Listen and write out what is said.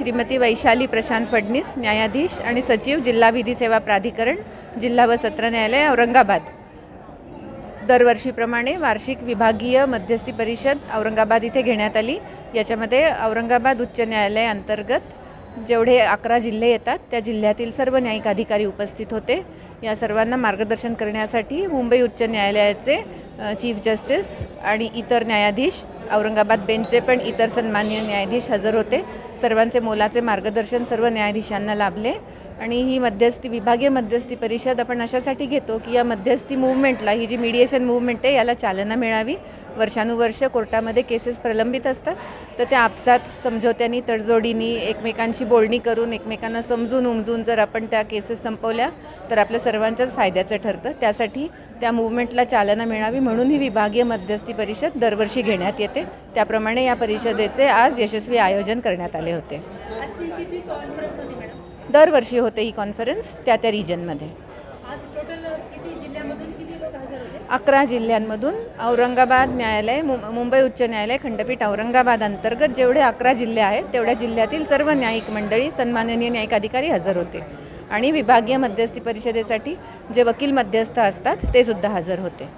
श्रीमती वैशाली प्रशांत फडणीस न्यायाधीश आणि सचिव जिल्हा विधी सेवा प्राधिकरण जिल्हा व सत्र न्यायालय औरंगाबाद. दरवर्षीप्रमाणे वार्षिक विभागीय मध्यस्थी परिषद औरंगाबाद इथे घेण्यात आली. याच्यामध्ये औरंगाबाद उच्च न्यायालय अंतर्गत जेवढे अकरा जिल्हे येतात त्या जिल्ह्यातील सर्व न्यायिक अधिकारी उपस्थित होते. या सर्वांना मार्गदर्शन करण्यासाठी मुंबई उच्च न्यायालयाचे चीफ जस्टिस आणि इतर न्यायाधीश औरंगाबाद बेंचचे पण इतर सन्मान्य न्यायाधीश हजर होते. सर्वांचे मोलाचे मार्गदर्शन सर्व न्यायाधीशांना लाभले. आणि ही मध्यस्थी विभागीय मध्यस्थी परिषद आपण अशासाठी घेतो की या मध्यस्थी मूवमेंटला ही जी मीडिएशन मूवमेंट आहे याला चालना मिळावी. वर्षानुवर्ष कोर्टामध्ये केसेस प्रलंबित असतात. तर त्या आपसात समझोत्यानी तडजोडीनी एकमेकांशी बोलणी करून एकमेकांना समजून उमजून जर आपण त्या केसेस संपवल्या तर आपल्या सर्वांच्याच फायद्याचं ठरतं. त्यासाठी त्या मुवमेंटला चालना मिळावी म्हणून ही विभागीय मध्यस्थी परिषद दरवर्षी घेण्यात येते. त्याप्रमाणे या परिषदेचे आज यशस्वी आयोजन करण्यात आले होते. दरवर्षी होते ही कॉन्फरन्स त्या त्या रिजनमध्ये अकरा जिल्ह्यांमधून औरंगाबाद न्यायालय मु मुंबई उच्च न्यायालय खंडपीठ औरंगाबाद अंतर्गत जेवढे अकरा जिल्हे आहेत तेवढ्या जिल्ह्यातील सर्व न्यायिक मंडळी सन्माननीय न्यायिक अधिकारी हजर होते. आणि विभागीय मध्यस्थी परिषदेसाठी जे वकील मध्यस्थ असतात ते सुद्धा हजर होते.